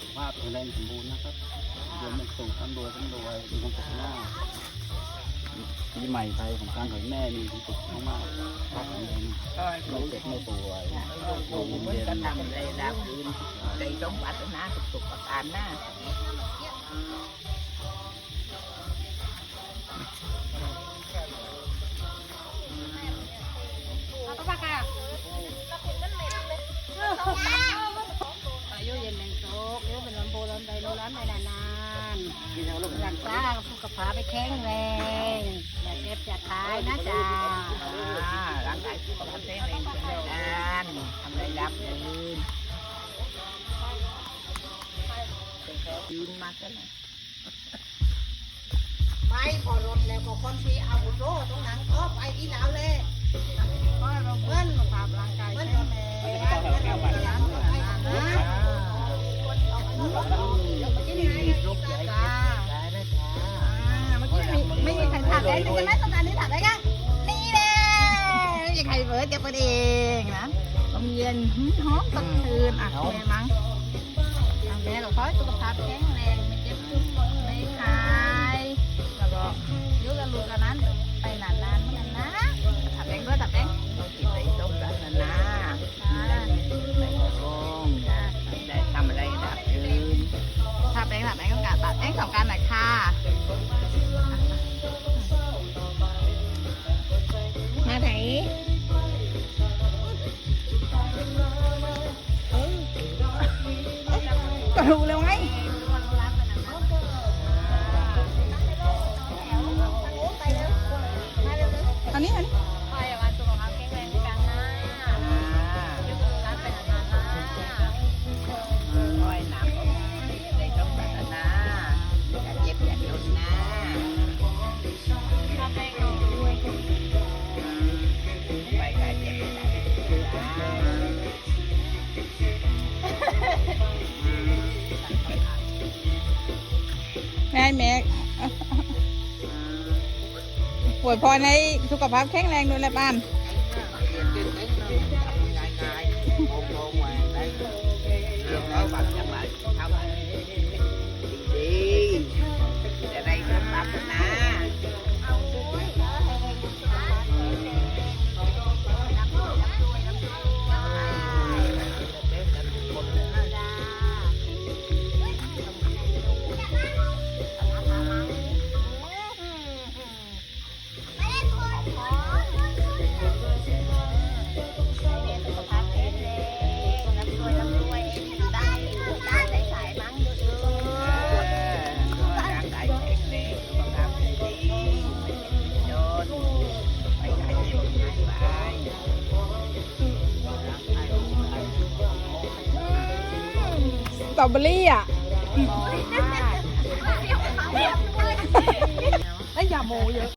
สุขภาพแข็งแรงสมบูรณ์นะครับเรียนมันสูงทั้งรวยทั้งรวยมีความสุขมากปีใหม่ไทยของการของแม่มีความสุขมากๆครับแข็งแรงก็ไม่เจ็บไม่ป่วยลูกมันก็ทำได้รับคืนได้สมปรารถนาสุขประการหน้าานๆรักษาสุขภาพไปแข็งแรงอย่าเจ็บอย่าตายนะจ๊ะร่างกายสุขภาพแข็งแรงแข็งแรงทำได้รับคืนยืนมากกันเลยไม่พอรถแล้วก็คนที่เอาโซ่ตรงนั้นก็ไปที่แล้วเลยก็เราเพื่อนสุขภาพร่างกาย มีใครเบิร์ดจะประเองนะลมเย็นหอมสดชื่นอะแม่มั้งแม่เราขอให้สุขภาพแข็งแรงไม่เจ็บไม่หายแล้วก็ยุ่งกับลูกกันนั้น ไปนานๆเหมือนกันนะถับแดงด้วยถับแดงเรากินได้สมปรารถนาอ่าได้กองได้ทำอะไรรับคืนถับแดงถับแดงต้องการตัดแดงสองการหน่อยค่ะ รู้แล้วไง แม่แม่ป่วยพรให้สุขภาพแข็งแรงด้วยแหละบ้านส ตรอเบอรี่อะไอ้ยาโมเยอะ